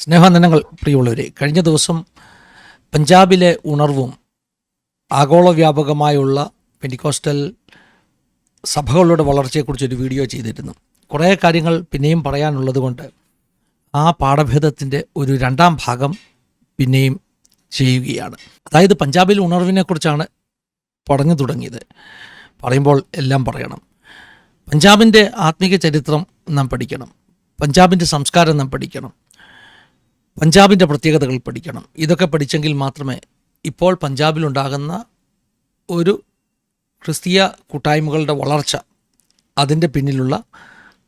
സ്നേഹനന്ദനങ്ങൾ പ്രിയമുള്ളവരെ കഴിഞ്ഞ ദിവസം പഞ്ചാബിലെ ഉണർവും ആഗോളവ്യാപകമായുള്ള വ്യാപകമായുള്ള പെന്റിക്കോസ്റ്റൽ സഭകളുടെ വളർച്ചയെക്കുറിച്ചൊരു വീഡിയോ ചെയ്തിരുന്നു. കുറേ കാര്യങ്ങൾ പിന്നെയും പറയാനുള്ളത് കൊണ്ട് ആ പാഠഭേദത്തിന്റെ ഒരു രണ്ടാം ഭാഗം പിന്നെയും ചെയ്യുകയാണ്. അതായത് പഞ്ചാബിൽ ഉണർവിനെക്കുറിച്ചാണ് പറഞ്ഞു തുടങ്ങിയത്. പറയുമ്പോൾ എല്ലാം പറയണം. പഞ്ചാബിന്റെ ആത്മീക ചരിത്രം നാം പഠിക്കണം. പഞ്ചാബിന്റെ സംസ്കാരം നാം പഠിക്കണം. പഞ്ചാബിന്റെ പ്രത്യേകതകൾ പഠിക്കണം. ഇതൊക്കെ പഠിച്ചെങ്കിൽ മാത്രമേ ഇപ്പോൾ പഞ്ചാബിലുണ്ടാകുന്ന ഒരു ക്രിസ്തീയ കൂട്ടായ്മകളുടെ വളർച്ച അതിന്റെ പിന്നിലുള്ള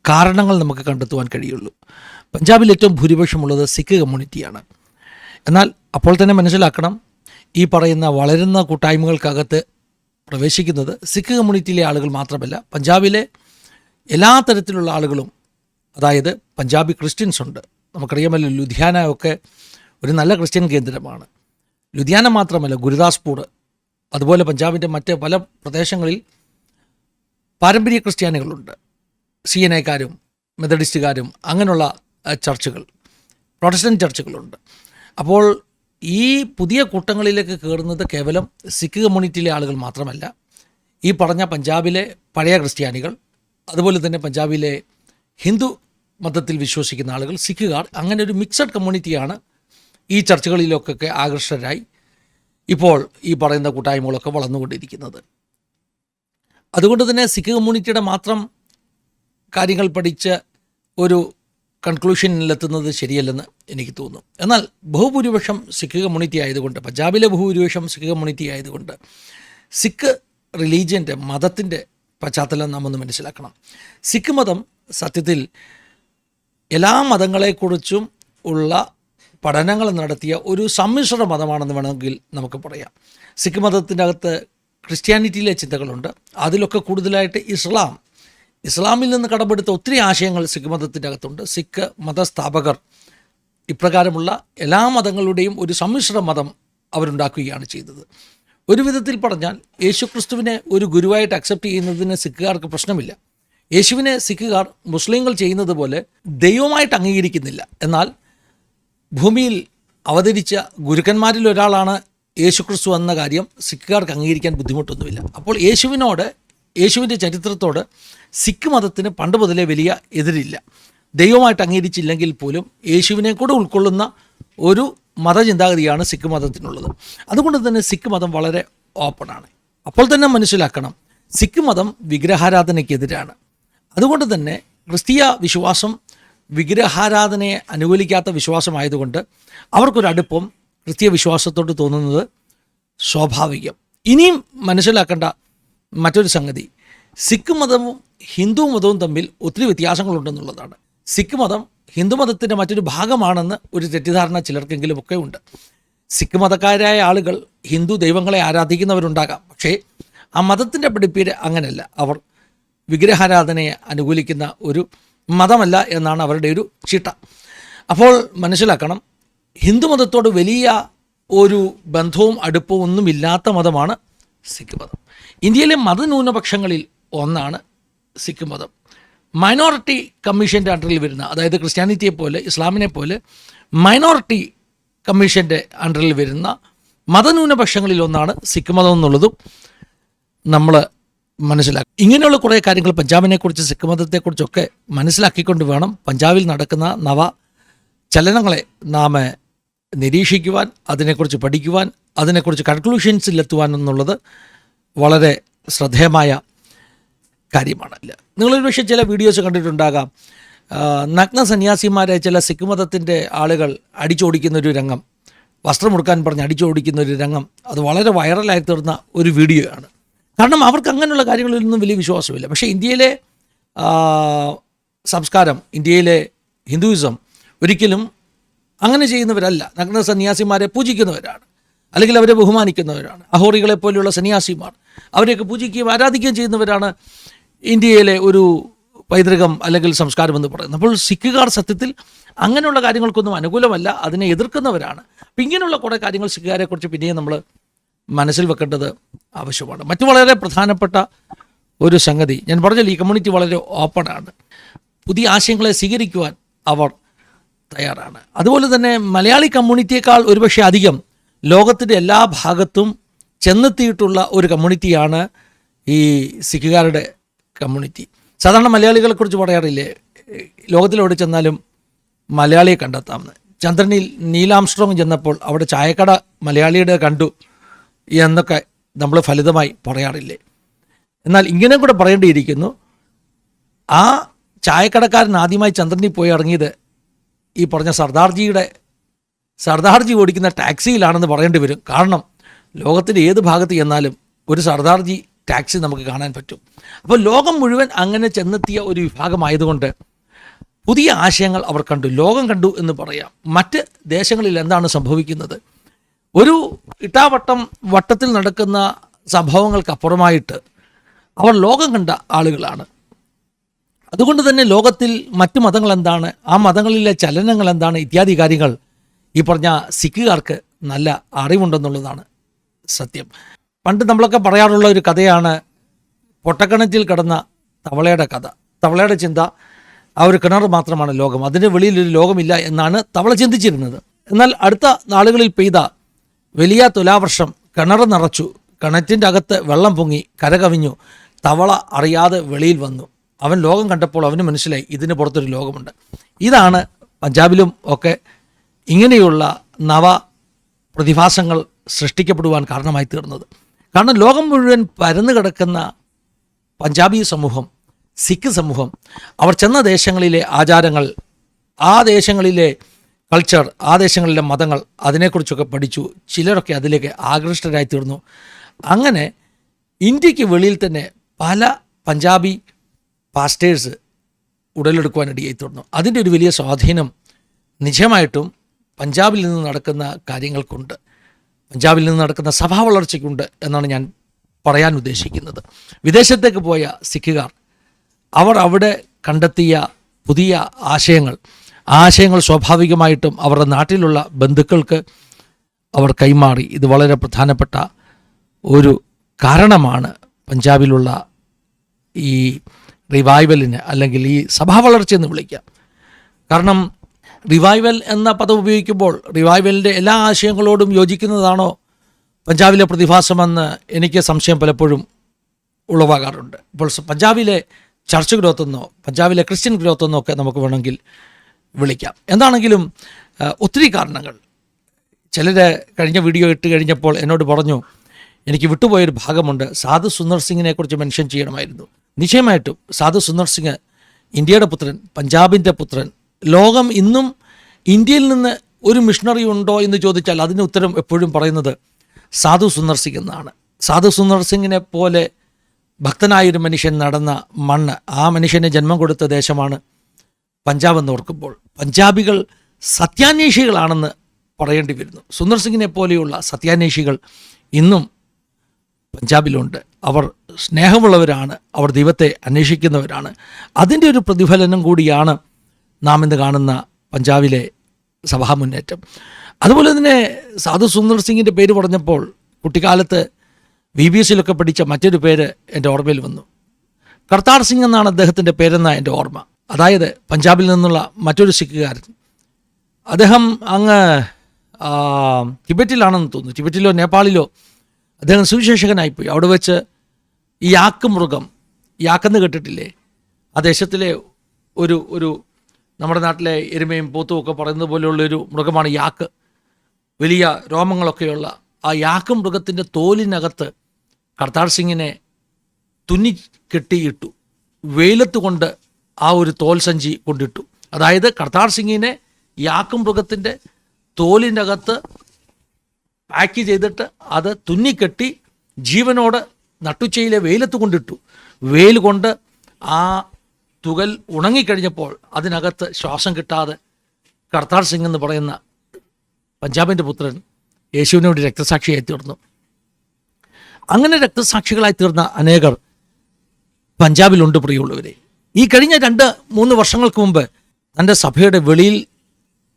കാരണങ്ങൾ നമുക്ക് കണ്ടെത്തുവാൻ കഴിയുള്ളൂ. പഞ്ചാബിൽ ഏറ്റവും ഭൂരിപക്ഷമുള്ളത് സിഖ് കമ്മ്യൂണിറ്റിയാണ്. എന്നാൽ അപ്പോൾ തന്നെ മനസ്സിലാക്കണം ഈ പറയുന്ന വളരുന്ന കൂട്ടായ്മകൾക്കകത്ത് പ്രവേശിക്കുന്നത് സിഖ് കമ്മ്യൂണിറ്റിയിലെ ആളുകൾ മാത്രമല്ല പഞ്ചാബിലെ എല്ലാ തരത്തിലുള്ള ആളുകളും അതായത് പഞ്ചാബി ക്രിസ്ത്യൻസ് ഉണ്ട്. നമുക്കറിയാമല്ലോ ലുധിയാന ഒക്കെ ഒരു നല്ല ക്രിസ്ത്യൻ കേന്ദ്രമാണ്. ലുധിയാന മാത്രമല്ല ഗുരുദാസ്പൂർ അതുപോലെ പഞ്ചാബിന്റെ മറ്റ് പല പ്രദേശങ്ങളിൽ പാരമ്പര്യ ക്രിസ്ത്യാനികളുണ്ട്. സി എൻ ഐക്കാരും മെത്തഡിസ്റ്റുകാരും അങ്ങനെയുള്ള ചർച്ചുകൾ പ്രൊട്ടസ്റ്റന്റ് ചർച്ചുകളുണ്ട്. അപ്പോൾ ഈ പുതിയ കൂട്ടങ്ങളിലേക്ക് കയറുന്നത് കേവലം സിഖ് കമ്മ്യൂണിറ്റിയിലെ ആളുകൾ മാത്രമല്ല ഈ പറഞ്ഞ പഞ്ചാബിലെ പഴയ ക്രിസ്ത്യാനികൾ അതുപോലെ തന്നെ പഞ്ചാബിലെ ഹിന്ദു മതത്തിൽ വിശ്വസിക്കുന്ന ആളുകൾ സിഖുകാർ അങ്ങനെ ഒരു മിക്സഡ് കമ്മ്യൂണിറ്റിയാണ് ഈ ചർച്ചകളിലൊക്കെ ആകർഷകരായി ഇപ്പോൾ ഈ പറയുന്ന കൂട്ടായ്മകളൊക്കെ വളർന്നുകൊണ്ടിരിക്കുന്നത്. അതുകൊണ്ട് തന്നെ സിഖ് കമ്മ്യൂണിറ്റിയുടെ മാത്രം കാര്യങ്ങൾ പഠിച്ച് ഒരു കൺക്ലൂഷനിലെത്തുന്നത് ശരിയല്ലെന്ന് എനിക്ക് തോന്നുന്നു എന്നാൽ ബഹുഭൂരിപക്ഷം സിഖ് കമ്മ്യൂണിറ്റി ആയതുകൊണ്ട് പഞ്ചാബിലെ ബഹുഭൂരിപക്ഷം സിഖ് കമ്മ്യൂണിറ്റി ആയതുകൊണ്ട് സിഖ് റിലീജിയന്റെ മതത്തിന്റെ പശ്ചാത്തലം നാം ഒന്ന് മനസ്സിലാക്കണം. സിഖ് മതം സത്യത്തിൽ എല്ലാ മതങ്ങളെക്കുറിച്ചും ഉള്ള പഠനങ്ങൾ നടത്തിയ ഒരു സമ്മിശ്ര മതമാണെന്ന് വേണമെങ്കിൽ നമുക്ക് പറയാം. സിഖ് മതത്തിന്റെ അകത്ത് ക്രിസ്ത്യാനിറ്റിയിലെ ചിന്തകളുണ്ട്. അതിലൊക്കെ കൂടുതലായിട്ട് ഇസ്ലാം. ഇസ്ലാമിൽ നിന്ന് കടമെടുത്ത ഒത്തിരി ആശയങ്ങൾ സിഖ് മതത്തിന്റെ അകത്തുണ്ട് സിഖ് മതസ്ഥാപകർ ഇപ്രകാരമുള്ള എല്ലാ മതങ്ങളുടെയും ഒരു സമ്മിശ്ര മതം അവരുണ്ടാക്കുകയാണ് ചെയ്തത്. ഒരു വിധത്തിൽ പറഞ്ഞാൽ യേശുക്രിസ്തുവിനെ ഒരു ഗുരുവായിട്ട് അക്സെപ്റ്റ് ചെയ്യുന്നതിന് സിഖുകാർക്ക് പ്രശ്നമില്ല. യേശുവിനെ സിഖുകാർ മുസ്ലിങ്ങൾ ചെയ്യുന്നത് പോലെ ദൈവമായിട്ട് അംഗീകരിക്കുന്നില്ല. എന്നാൽ ഭൂമിയിൽ അവതരിച്ച ഗുരുക്കന്മാരിൽ ഒരാളാണ് യേശുക്രിസ്തു എന്ന കാര്യം സിഖുകാർക്ക് അംഗീകരിക്കാൻ ബുദ്ധിമുട്ടൊന്നുമില്ല. അപ്പോൾ യേശുവിനോട് യേശുവിന്റെ ചരിത്രത്തോട് സിഖ് മതത്തിന് പണ്ട് മുതലേ വലിയ എതിരില്ല. ദൈവമായിട്ട് അംഗീകരിച്ചില്ലെങ്കിൽ പോലും യേശുവിനെ കൂടെ ഉൾക്കൊള്ളുന്ന ഒരു മതചിന്താഗതിയാണ് സിഖ് മതത്തിനുള്ളത്. അതുകൊണ്ട് തന്നെ സിഖ് മതം വളരെ ഓപ്പണാണ് അപ്പോൾ തന്നെ മനസ്സിലാക്കണം സിഖ് മതം വിഗ്രഹാരാധനയ്ക്കെതിരാണ്. അതുകൊണ്ട് തന്നെ ക്രിസ്തീയ വിശ്വാസം വിഗ്രഹാരാധനയെ അനുകൂലിക്കാത്ത വിശ്വാസമായതുകൊണ്ട് അവർക്കൊരടുപ്പം ക്രിസ്തീയ വിശ്വാസത്തോട് തോന്നുന്നത് സ്വാഭാവികം. ഇനിയും മനസ്സിലാക്കേണ്ട മറ്റൊരു സംഗതി. സിഖ് മതവും ഹിന്ദു മതവും തമ്മിൽ ഒത്തിരി വ്യത്യാസങ്ങളുണ്ടെന്നുള്ളതാണ്. സിഖ് മതം ഹിന്ദു മതത്തിന്റെ മറ്റൊരു ഭാഗമാണെന്ന് ഒരു തെറ്റിദ്ധാരണ ചിലർക്കെങ്കിലും ഒക്കെ ഉണ്ട്. സിഖ് മതക്കാരായ ആളുകൾ ഹിന്ദു ദൈവങ്ങളെ ആരാധിക്കുന്നവരുണ്ടാകാം. പക്ഷേ ആ മതത്തിന്റെ പഠിപ്പീര് അങ്ങനെയല്ല. അവർ വിഗ്രഹാരാധനയെ അനുകൂലിക്കുന്ന ഒരു മതമല്ല എന്നാണ് അവരുടെ ഒരു ചിട്ട. അപ്പോൾ മനസ്സിലാക്കണം ഹിന്ദുമതത്തോട് വലിയ ഒരു ബന്ധവും അടുപ്പവും ഒന്നുമില്ലാത്ത മതമാണ് സിഖ് മതം. ഇന്ത്യയിലെ മതന്യൂനപക്ഷങ്ങളിൽ ഒന്നാണ് സിഖ് മതം. മൈനോറിറ്റി കമ്മീഷന്റെ അണ്ടറിൽ വരുന്ന അതായത് ക്രിസ്ത്യാനിറ്റിയെ പോലെ ഇസ്ലാമിനെ പോലെ മൈനോറിറ്റി കമ്മീഷന്റെ അണ്ടറിൽ വരുന്ന മതന്യൂനപക്ഷങ്ങളിൽ ഒന്നാണ് സിഖ് മതം എന്നുള്ളതും നമ്മൾ മനസ്സിലാക്കും. ഇങ്ങനെയുള്ള കുറേ കാര്യങ്ങൾ പഞ്ചാബിനെക്കുറിച്ച് സിഖ് മതത്തെക്കുറിച്ചൊക്കെ മനസ്സിലാക്കിക്കൊണ്ട് വേണം പഞ്ചാബിൽ നടക്കുന്ന നവ ചലനങ്ങളെ നാം നിരീക്ഷിക്കുവാൻ അതിനെക്കുറിച്ച് പഠിക്കുവാൻ അതിനെക്കുറിച്ച് കൺക്ലൂഷൻസിലെത്തുവാൻ എന്നുള്ളത് വളരെ ശ്രദ്ധേയമായ കാര്യമാണ്. നിങ്ങളൊരു പക്ഷേ ചില വീഡിയോസ് കണ്ടിട്ടുണ്ടാകാം. നഗ്ന സന്യാസിമാരെ ചില സിഖ് മതത്തിന്റെ ആളുകൾ അടിച്ചോടിക്കുന്ന ഒരു രംഗം വസ്ത്രമുടുക്കാൻ പറഞ്ഞ് അടിച്ചോടിക്കുന്ന ഒരു രംഗം അത് വളരെ വൈറലായി തീർന്ന ഒരു വീഡിയോ ആണ്. കാരണം അവർക്ക് അങ്ങനെയുള്ള കാര്യങ്ങളിലൊന്നും വലിയ വിശ്വാസമില്ല. പക്ഷേ ഇന്ത്യയിലെ സംസ്കാരം ഇന്ത്യയിലെ ഹിന്ദുയിസം ഒരിക്കലും അങ്ങനെ ചെയ്യുന്നവരല്ല. നഗ്ന സന്യാസിമാരെ പൂജിക്കുന്നവരാണ്. അല്ലെങ്കിൽ അവരെ ബഹുമാനിക്കുന്നവരാണ്. അഹോറികളെ പോലെയുള്ള സന്യാസിമാർ. അവരെയൊക്കെ പൂജിക്കുകയും ആരാധിക്കുകയും ചെയ്യുന്നവരാണ് ഇന്ത്യയിലെ ഒരു പൈതൃകം അല്ലെങ്കിൽ സംസ്കാരം എന്ന് പറയുന്നത്. അപ്പോൾ സിഖുകാർ സത്യത്തിൽ അങ്ങനെയുള്ള കാര്യങ്ങൾക്കൊന്നും അനുകൂലമല്ല. അതിനെ എതിർക്കുന്നവരാണ്. അപ്പം ഇങ്ങനെയുള്ള കുറേ കാര്യങ്ങൾ സിഖുകാരെക്കുറിച്ച് പിന്നെയും നമ്മൾ മനസ്സിൽ വെക്കേണ്ടത് ആവശ്യമാണ്. മറ്റു വളരെ പ്രധാനപ്പെട്ട ഒരു സംഗതി ഞാൻ പറഞ്ഞാൽ ഈ കമ്മ്യൂണിറ്റി വളരെ ഓപ്പണാണ് പുതിയ ആശയങ്ങളെ സ്വീകരിക്കുവാൻ അവർ തയ്യാറാണ്. അതുപോലെ തന്നെ മലയാളി കമ്മ്യൂണിറ്റിയേക്കാൾ ഒരുപക്ഷെ അധികം ലോകത്തിന്റെ എല്ലാ ഭാഗത്തും ചെന്നെത്തിയിട്ടുള്ള ഒരു കമ്മ്യൂണിറ്റിയാണ് ഈ സിഖുകാരുടെ കമ്മ്യൂണിറ്റി സാധാരണ മലയാളികളെക്കുറിച്ച് പറയാറില്ലേ ലോകത്തിലെവിടെ ചെന്നാലും മലയാളിയെ കണ്ടെത്താമെന്ന്. ചന്ദ്രനിൽ നീലാംസ്ട്രോങ് ചെന്നപ്പോൾ അവിടെ ചായക്കട മലയാളിയുടെ കണ്ടു. എന്നൊക്കെ നമ്മൾ ഫലിതമായി പറയാറില്ലേ. എന്നാൽ ഇങ്ങനെ കൂടെ പറയേണ്ടിയിരിക്കുന്നു ആ ചായക്കടക്കാരൻ ആദ്യമായി ചന്ദ്രനിൽ പോയി ഇറങ്ങിയത് ഈ പറഞ്ഞ സർദാർജിയുടെ സർദാർജി ഓടിക്കുന്ന ടാക്സിയിലാണെന്ന് പറയേണ്ടി വരും. കാരണം ലോകത്തിന്റെ ഏത് ഭാഗത്ത് ചെന്നാലും ഒരു സർദാർജി ടാക്സി നമുക്ക് കാണാൻ പറ്റും. അപ്പോൾ ലോകം മുഴുവൻ അങ്ങനെ ചെന്നെത്തിയ ഒരു വിഭാഗമായതുകൊണ്ട് പുതിയ ആശയങ്ങൾ അവർ കണ്ടു ലോകം കണ്ടു എന്ന് പറയാം. മറ്റ് ദേശങ്ങളിൽ എന്താണ് സംഭവിക്കുന്നത്? ഒരു ഇട്ടാവട്ടം വട്ടത്തിൽ നടക്കുന്ന സംഭവങ്ങൾക്കപ്പുറമായിട്ട് അവർ ലോകം കണ്ട ആളുകളാണ്. അതുകൊണ്ട് തന്നെ ലോകത്തിൽ മറ്റു മതങ്ങൾ എന്താണ് ആ മതങ്ങളിലെ ചലനങ്ങൾ എന്താണ് ഇത്യാദി കാര്യങ്ങൾ ഈ പറഞ്ഞ സിഖുകാർക്ക് നല്ല അറിവുണ്ടെന്നുള്ളതാണ് സത്യം. പണ്ട് നമ്മളൊക്കെ പറയാറുള്ള ഒരു കഥയാണ് പൊട്ടക്കിണറ്റിൽ കിടന്ന തവളയുടെ കഥ. തവളയുടെ ചിന്ത ആ ഒരു കിണർ മാത്രമാണ് ലോകം അതിന്റെ വെളിയിൽ ഒരു ലോകമില്ല എന്നാണ് തവള ചിന്തിച്ചിരുന്നത്. എന്നാൽ അടുത്ത നാളുകളിൽ പെയ്ത വലിയ തുലാവർഷം കിണർ നിറച്ചു. കിണറ്റിന്റെ അകത്ത് വെള്ളം പൊങ്ങി കരകവിഞ്ഞു. തവള അറിയാതെ വെളിയിൽ വന്നു. അവൻ ലോകം കണ്ടപ്പോൾ അവന് മനസ്സിലായി ഇതിന് പുറത്തൊരു ലോകമുണ്ട്. ഇതാണ് പഞ്ചാബിലും ഒക്കെ ഇങ്ങനെയുള്ള നവ പ്രതിഭാസങ്ങൾ സൃഷ്ടിക്കപ്പെടുവാൻ കാരണമായി തീർന്നത്. കാരണം ലോകം മുഴുവൻ പരന്നു കിടക്കുന്ന പഞ്ചാബി സമൂഹം സിഖ് സമൂഹം അവർ ചെന്ന ദേശങ്ങളിലെ ആചാരങ്ങൾ ആ ദേശങ്ങളിലെ കൾച്ചർ ആ ദേശങ്ങളിലെ മതങ്ങൾ അതിനെക്കുറിച്ചൊക്കെ പഠിച്ചു. ചിലരൊക്കെ അതിലേക്ക് ആകൃഷ്ടരായി തീർന്നു. അങ്ങനെ ഇന്ത്യയ്ക്ക് വെളിയിൽ തന്നെ പല പഞ്ചാബി പാസ്റ്റേഴ്സ് ഉടലെടുക്കുവാനിടയായി തീർന്നു. അതിന്റെ ഒരു വലിയ സ്വാധീനം നിജമായിട്ടും പഞ്ചാബിൽ നിന്ന് നടക്കുന്ന കാര്യങ്ങൾക്കുണ്ട്. പഞ്ചാബിൽ നിന്ന് നടക്കുന്ന സഭാ വളർച്ചയ്ക്കുണ്ട് എന്നാണ് ഞാൻ പറയാൻ ഉദ്ദേശിക്കുന്നത്. വിദേശത്തേക്ക് പോയ സിഖുകാർ അവർ അവിടെ കണ്ടെത്തിയ പുതിയ ആശയങ്ങൾ ആശയങ്ങൾ സ്വാഭാവികമായിട്ടും അവരുടെ നാട്ടിലുള്ള ബന്ധുക്കൾക്ക് അവർ കൈമാറി. ഇത് വളരെ പ്രധാനപ്പെട്ട ഒരു കാരണമാണ് പഞ്ചാബിലുള്ള ഈ റിവൈവലിന് അല്ലെങ്കിൽ ഈ സഭാ വളർച്ച എന്ന് വിളിക്കാം. കാരണം റിവൈവൽ എന്ന പദം ഉപയോഗിക്കുമ്പോൾ റിവൈവലിന്റെ എല്ലാ ആശയങ്ങളോടും യോജിക്കുന്നതാണോ പഞ്ചാബിലെ പ്രതിഭാസമെന്ന് എനിക്ക് സംശയം പലപ്പോഴും ഉളവാകാറുണ്ട്. ഇപ്പോൾ പഞ്ചാബിലെ ചർച്ച് ഗ്രോത്ത് എന്നോ പഞ്ചാബിലെ ക്രിസ്ത്യൻ ഗ്രോത്ത് എന്നോ ഒക്കെ നമുക്ക് വേണമെങ്കിൽ വിളിക്കാം. എന്താണെങ്കിലും ഒത്തിരി കാരണങ്ങൾ. ചിലർ കഴിഞ്ഞ വീഡിയോ ഇട്ട് കഴിഞ്ഞപ്പോൾ എന്നോട് പറഞ്ഞു എനിക്ക് വിട്ടുപോയൊരു ഭാഗമുണ്ട്. സാധു സുന്ദർ സിംഗിനെ കുറിച്ച് മെൻഷൻ ചെയ്യണമായിരുന്നു. നിശ്ചയമായിട്ടും സാധു സുന്ദർ സിംഗ് ഇന്ത്യയുടെ പുത്രൻ പഞ്ചാബിന്റെ പുത്രൻ. ലോകം ഇന്നും ഇന്ത്യയിൽ നിന്ന് ഒരു മിഷണറി ഉണ്ടോ എന്ന് ചോദിച്ചാൽ അതിന് ഉത്തരം എപ്പോഴും പറയുന്നത് സാധു സുന്ദർ സിംഗ് എന്നാണ്. സാധു സുന്ദർ സിംഗിനെ പോലെ ഭക്തനായൊരു മനുഷ്യൻ നടന്ന മണ്ണ് ആ മനുഷ്യന് ജന്മം കൊടുത്ത ദേശമാണ് പഞ്ചാബ് എന്ന് ഓർക്കുമ്പോൾ പഞ്ചാബികൾ സത്യാന്വേഷികളാണെന്ന് പറയേണ്ടി വരുന്നു. സുന്ദർ സിംഗിനെ പോലെയുള്ള സത്യാന്വേഷികൾ ഇന്നും പഞ്ചാബിലുണ്ട്. അവർ സ്നേഹമുള്ളവരാണ് അവർ ദൈവത്തെ അന്വേഷിക്കുന്നവരാണ്. അതിന്റെ ഒരു പ്രതിഫലനം കൂടിയാണ് നാം ഇന്ന് കാണുന്ന പഞ്ചാബിലെ സഭാ മുന്നേറ്റം അതുപോലെ തന്നെ സാധു സുന്ദർ സിംഗിന്റെ പേര് പറഞ്ഞപ്പോൾ കുട്ടിക്കാലത്ത് വി ബി എസിലൊക്കെ പഠിച്ച മറ്റൊരു പേര് എന്റെ ഓർമ്മയിൽ വന്നു. കർത്താർ സിംഗ് എന്നാണ് അദ്ദേഹത്തിന്റെ പേരെന്ന എന്റെ ഓർമ്മ. അതായത് പഞ്ചാബിൽ നിന്നുള്ള മറ്റൊരു സിഖുകാരൻ. അദ്ദേഹം അങ്ങ് ടിബറ്റിലാണെന്ന് തോന്നുന്നു. ടിബറ്റിലോ നേപ്പാളിലോ അദ്ദേഹം സുവിശേഷകനായിപ്പോയി. അവിടെ വെച്ച് ഈ യാക്ക് മൃഗം യാക്കെന്ന് കേട്ടിട്ടില്ലേ? ആ ദേശത്തിലെ ഒരു ഒരു നമ്മുടെ നാട്ടിലെ എരുമയും പോത്തും ഒക്കെ പറയുന്നത് പോലെയുള്ളൊരു മൃഗമാണ് യാക്ക്. വലിയ രോമങ്ങളൊക്കെയുള്ള ആ യാക്ക് മൃഗത്തിന്റെ തോലിനകത്ത് കർത്താർ സിംഗിനെ തുന്നി കെട്ടിയിട്ടു. വെയിലത്ത് കൊണ്ട് ആ ഒരു തോൽസഞ്ചി കൊണ്ടിട്ടു. അതായത് കർത്താർ സിംഗിനെ യാക്കും മൃഗത്തിന്റെ തോലിന്റെ അകത്ത് പാക്ക് ചെയ്തിട്ട് അത് തുന്നിക്കെട്ടി ജീവനോട് നട്ടുച്ചയിലെ വെയിലത്ത് കൊണ്ടിട്ടു. വെയിൽ കൊണ്ട് ആ തുകൽ ഉണങ്ങിക്കഴിഞ്ഞപ്പോൾ അതിനകത്ത് ശ്വാസം കിട്ടാതെ കർത്താർ സിംഗ് എന്ന് പറയുന്ന പഞ്ചാബിന്റെ പുത്രൻ യേശുവിനെ വേണ്ടി രക്തസാക്ഷിയായി തീർന്നു. അങ്ങനെ രക്തസാക്ഷികളായി തീർന്ന അനേകർ പഞ്ചാബിലുണ്ട് പ്രിയമുള്ളവരെ. ഈ കഴിഞ്ഞ രണ്ട് മൂന്ന് വർഷങ്ങൾക്ക് മുമ്പ് തന്റെ സഭയുടെ വെളിയിൽ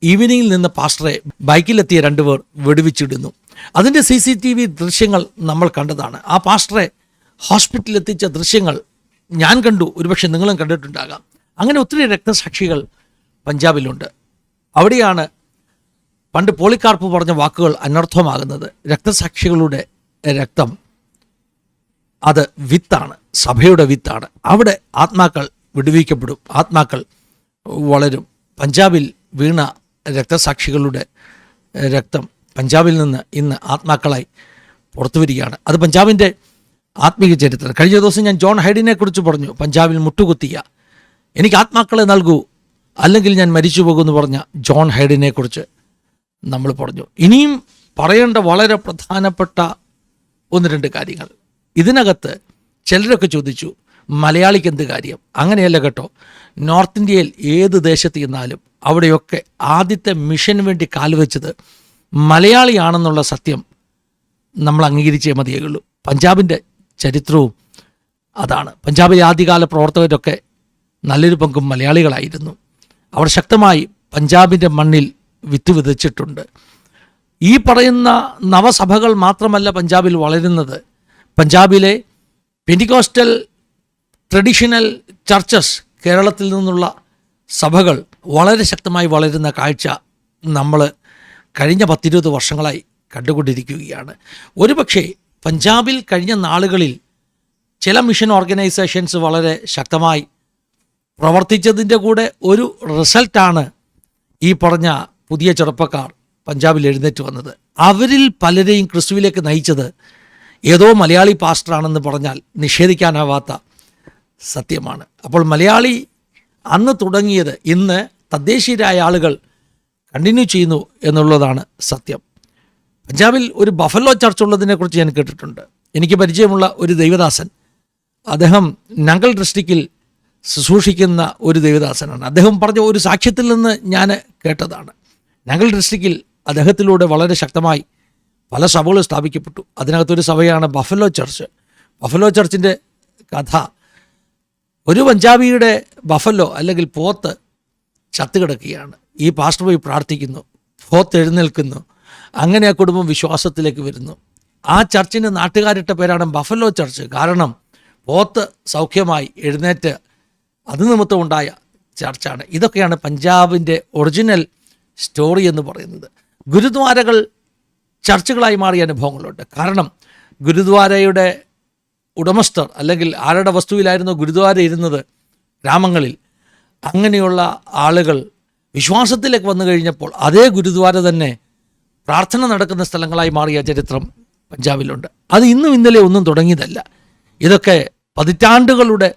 ഈവനിങ്ങിൽ നിന്ന് പാസ്റ്ററെ ബൈക്കിലെത്തിയ രണ്ടുപേർ വെടിവെച്ചിടുന്നു. അതിന്റെ സി സി ടി വി ദൃശ്യങ്ങൾ നമ്മൾ കണ്ടതാണ്. ആ പാസ്റ്ററെ ഹോസ്പിറ്റലിൽ എത്തിച്ച ദൃശ്യങ്ങൾ ഞാൻ കണ്ടു. ഒരുപക്ഷെ നിങ്ങളും കണ്ടിട്ടുണ്ടാകാം. അങ്ങനെ ഒത്തിരി രക്തസാക്ഷികൾ പഞ്ചാബിലുണ്ട്. അവിടെയാണ് പണ്ട് പോളിക്കാർപ്പ് പറഞ്ഞ വാക്കുകൾ അനർത്ഥമാകുന്നത്. രക്തസാക്ഷികളുടെ രക്തം അത് വിത്താണ് സഭയുടെ വിത്താണ്. അവിടെ ആത്മാക്കൾ വിടുവിക്കപ്പെടും. ആത്മാക്കൾ വളരും. പഞ്ചാബിൽ വീണ രക്തസാക്ഷികളുടെ രക്തം പഞ്ചാബിൽ നിന്ന് ഇന്ന് ആത്മാക്കളായി പുറത്തു വരികയാണ്. അത് പഞ്ചാബിന്റെ ആത്മീയ ചരിത്രം. കഴിഞ്ഞ ദിവസം ഞാൻ ജോൺ ഹൈഡിനെ കുറിച്ച് പറഞ്ഞു. പഞ്ചാബിൽ മുട്ടുകുത്തിയ എനിക്ക് ആത്മാക്കളെ നൽകൂ അല്ലെങ്കിൽ ഞാൻ മരിച്ചു പോകുമെന്ന് പറഞ്ഞ ജോൺ ഹൈഡിനെ കുറിച്ച് നമ്മൾ പറഞ്ഞു. ഇനിയും പറയേണ്ട വളരെ പ്രധാനപ്പെട്ട ഒന്ന് രണ്ട് കാര്യങ്ങൾ. ഇതിനകത്ത് ചിലരൊക്കെ ചോദിച്ചു മലയാളിക്ക് എന്ത് കാര്യം? അങ്ങനെയല്ല കേട്ടോ. നോർത്ത് ഇന്ത്യയിൽ ഏത് ദേശത്ത് ചെന്നാലും അവിടെയൊക്കെ ആദ്യത്തെ മിഷന് വേണ്ടി കാലുവെച്ചത് മലയാളിയാണെന്നുള്ള സത്യം നമ്മൾ അംഗീകരിച്ചേ മതിയുള്ളൂ പഞ്ചാബിന്റെ ചരിത്രവും അതാണ്. പഞ്ചാബിലെ ആദ്യകാല പ്രവർത്തകരൊക്കെ നല്ലൊരു പങ്കും മലയാളികളായിരുന്നു. അവർ ശക്തമായി പഞ്ചാബിന്റെ മണ്ണിൽ വിത്ത് വിതച്ചിട്ടുണ്ട്. ഈ പറയുന്ന നവസഭകൾ മാത്രമല്ല പഞ്ചാബിൽ വളരുന്നത്. പഞ്ചാബിലെ പെന്റിക്കോസ്റ്റൽ ട്രഡീഷണൽ ചർച്ചസ് കേരളത്തിൽ നിന്നുള്ള സഭകൾ വളരെ ശക്തമായി വളരുന്ന കാഴ്ച നമ്മൾ കഴിഞ്ഞ പത്തിരുപത് വർഷങ്ങളായി കണ്ടുകൊണ്ടിരിക്കുകയാണ്. ഒരുപക്ഷെ പഞ്ചാബിൽ കഴിഞ്ഞ നാളുകളിൽ ചില മിഷൻ ഓർഗനൈസേഷൻസ് വളരെ ശക്തമായി പ്രവർത്തിച്ചതിന്റെ കൂടെ ഒരു റിസൾട്ടാണ് ഈ പറഞ്ഞ പുതിയ ചെറുപ്പക്കാർ പഞ്ചാബിൽ എഴുന്നേറ്റ് വന്നത്. അവരിൽ പലരെയും ക്രിസ്തുവിലേക്ക് നയിച്ചത് ഏതോ മലയാളി പാസ്റ്ററാണെന്ന് പറഞ്ഞാൽ നിഷേധിക്കാനാവാത്ത സത്യമാണ്. അപ്പോൾ മലയാളി അന്ന് തുടങ്ങിയത് ഇന്ന് തദ്ദേശീയരായ ആളുകൾ കണ്ടിന്യൂ ചെയ്യുന്നു എന്നുള്ളതാണ് സത്യം. പഞ്ചാബിൽ ഒരു ബഫലോ ചർച്ച് ഉള്ളതിനെക്കുറിച്ച് ഞാൻ കേട്ടിട്ടുണ്ട്. എനിക്ക് പരിചയമുള്ള ഒരു ദൈവദാസൻ. അദ്ദേഹം നങ്കൽ ഡിസ്ട്രിക്റ്റിൽ ശുശ്രൂഷിക്കുന്ന ഒരു ദൈവദാസനാണ്. അദ്ദേഹം പറഞ്ഞ ഒരു സാക്ഷ്യത്തിൽ നിന്ന് ഞാൻ കേട്ടതാണ്. നങ്കൽ ഡിസ്ട്രിക്റ്റിൽ അദ്ദേഹത്തിലൂടെ വളരെ ശക്തമായി പല സഭകളും സ്ഥാപിക്കപ്പെട്ടു. അതിനകത്തൊരു സഭയാണ് ബഫലോ ചർച്ച്. ബഫലോ ചർച്ചിന്റെ കഥ ഒരു പഞ്ചാബിയുടെ ബഫല്ലോ അല്ലെങ്കിൽ പോത്ത് ചത്തുകിടക്കുകയാണ് ഈ പാസ്റ്റർ പോയി പ്രാർത്ഥിക്കുന്നു പോത്ത് എഴുന്നേൽക്കുന്നു അങ്ങനെ ആ കുടുംബം വിശ്വാസത്തിലേക്ക് വരുന്നു. ആ ചർച്ചിന് നാട്ടുകാരിട്ട പേരാണ് ബഫല്ലോ ചർച്ച്. കാരണം പോത്ത് സൗഖ്യമായി എഴുന്നേറ്റ് അത് നിമിത്തം ഉണ്ടായ ചർച്ചാണ്. ഇതൊക്കെയാണ് പഞ്ചാബിന്റെ ഒറിജിനൽ സ്റ്റോറി എന്ന് പറയുന്നത്. ഗുരുദ്വാരകൾ ചർച്ചുകളായി മാറിയ അനുഭവങ്ങളുണ്ട്. കാരണം ഗുരുദ്വാരയുടെ ഉടമസ്ഥർ അല്ലെങ്കിൽ ആരുടെ വസ്തുവിലായിരുന്നു ഗുരുദ്വാര ഇരുന്നത്? ഗ്രാമങ്ങളിൽ. അങ്ങനെയുള്ള ആളുകൾ വിശ്വാസത്തിലേക്ക് വന്നു കഴിഞ്ഞപ്പോൾ അതേ ഗുരുദ്വാര തന്നെ പ്രാർത്ഥന നടക്കുന്ന സ്ഥലങ്ങളായി മാറിയ ചരിത്രം പഞ്ചാബിലുണ്ട്. അത് ഇന്നും ഇന്നലെ ഒന്നും തുടങ്ങിയതല്ല. ഇതൊക്കെ പതിറ്റാണ്ടുകളുടെ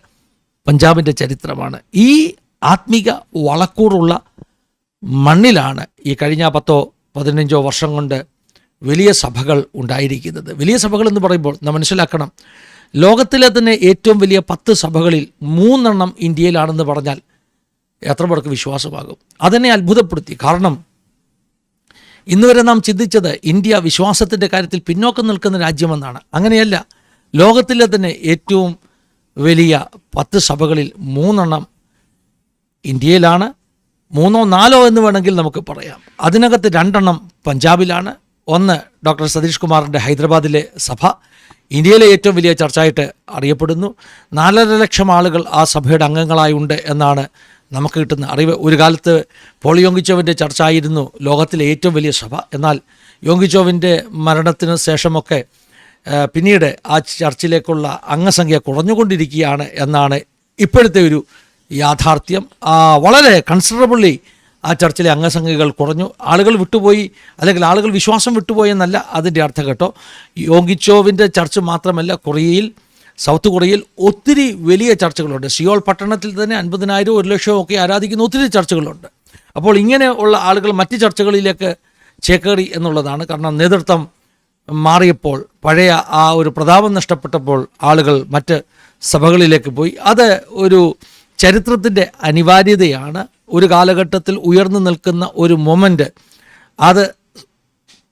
പഞ്ചാബിന്റെ ചരിത്രമാണ്. ഈ ആത്മീക വളക്കൂറുള്ള മണ്ണിലാണ് ഈ കഴിഞ്ഞ പത്തോ പതിനഞ്ചോ വർഷം കൊണ്ട് വലിയ സഭകൾ ഉണ്ടായിരിക്കുന്നത്. വലിയ സഭകൾ എന്ന് പറയുമ്പോൾ നാം മനസ്സിലാക്കണം ലോകത്തിലെ തന്നെ ഏറ്റവും വലിയ പത്ത് സഭകളിൽ മൂന്നെണ്ണം ഇന്ത്യയിലാണെന്ന് പറഞ്ഞാൽ എത്ര പേർക്ക് വിശ്വാസമാകും? അതെന്നെ അത്ഭുതപ്പെടുത്തി. കാരണം ഇന്നുവരെ നാം ചിന്തിച്ചത് ഇന്ത്യ വിശ്വാസത്തിന്റെ കാര്യത്തിൽ പിന്നോക്കം നിൽക്കുന്ന രാജ്യമെന്നാണ്. അങ്ങനെയല്ല ലോകത്തിലെ തന്നെ ഏറ്റവും വലിയ പത്ത് സഭകളിൽ മൂന്നെണ്ണം ഇന്ത്യയിലാണ്. മൂന്നോ നാലോ എന്ന് വേണമെങ്കിൽ നമുക്ക് പറയാം. അതിനകത്ത് രണ്ടെണ്ണം പഞ്ചാബിലാണ്. ഒന്ന് ഡോക്ടർ സതീഷ് കുമാറിന്റെ ഹൈദരാബാദിലെ സഭ. ഇന്ത്യയിലെ ഏറ്റവും വലിയ ചർച്ചയായിട്ട് അറിയപ്പെടുന്നു. നാലര ലക്ഷം ആളുകൾ ആ സഭയുടെ അംഗങ്ങളായി ഉണ്ട് എന്നാണ് നമുക്ക് കിട്ടുന്ന അറിവ്. ഒരു കാലത്ത് പോൾ യോങ്കിച്ചോവിന്റെ ചർച്ച ആയിരുന്നു ലോകത്തിലെ ഏറ്റവും വലിയ സഭ. എന്നാൽ യോങ്കിച്ചോവിന്റെ മരണത്തിന് ശേഷമൊക്കെ പിന്നീട് ആ ചർച്ചിലേക്കുള്ള അംഗസംഖ്യ കുറഞ്ഞുകൊണ്ടിരിക്കുകയാണ് എന്നാണ് ഇപ്പോഴത്തെ ഒരു യാഥാർത്ഥ്യം. വളരെ കൺസിഡറബിളി ആ ചർച്ചിലെ അംഗസംഖ്യകൾ കുറഞ്ഞു. ആളുകൾ വിട്ടുപോയി അല്ലെങ്കിൽ ആളുകൾ വിശ്വാസം വിട്ടുപോയി എന്നല്ല അതിന്റെ അർത്ഥം കേട്ടോ. യോഗിച്ചോവിന്റെ ചർച്ച് മാത്രമല്ല കൊറിയയിൽ സൗത്ത് കൊറിയയിൽ ഒത്തിരി വലിയ ചർച്ചകളുണ്ട്. സിയോൾ പട്ടണത്തിൽ തന്നെ അൻപതിനായിരം ഒരു ലക്ഷവും ഒക്കെ ആരാധിക്കുന്ന ഒത്തിരി ചർച്ചകളുണ്ട്. അപ്പോൾ ഇങ്ങനെ ഉള്ള ആളുകൾ മറ്റ് ചർച്ചകളിലേക്ക് ചേക്കേറി എന്നുള്ളതാണ്. കാരണം നേതൃത്വം മാറിയപ്പോൾ പഴയ ആ ഒരു പ്രതാപം നഷ്ടപ്പെട്ടപ്പോൾ ആളുകൾ മറ്റ് സഭകളിലേക്ക് പോയി. അത് ഒരു ചരിത്രത്തിന്റെ അനിവാര്യതയാണ്. ഒരു കാലഘട്ടത്തിൽ ഉയർന്നു നിൽക്കുന്ന ഒരു മൊമെന്റ് അത്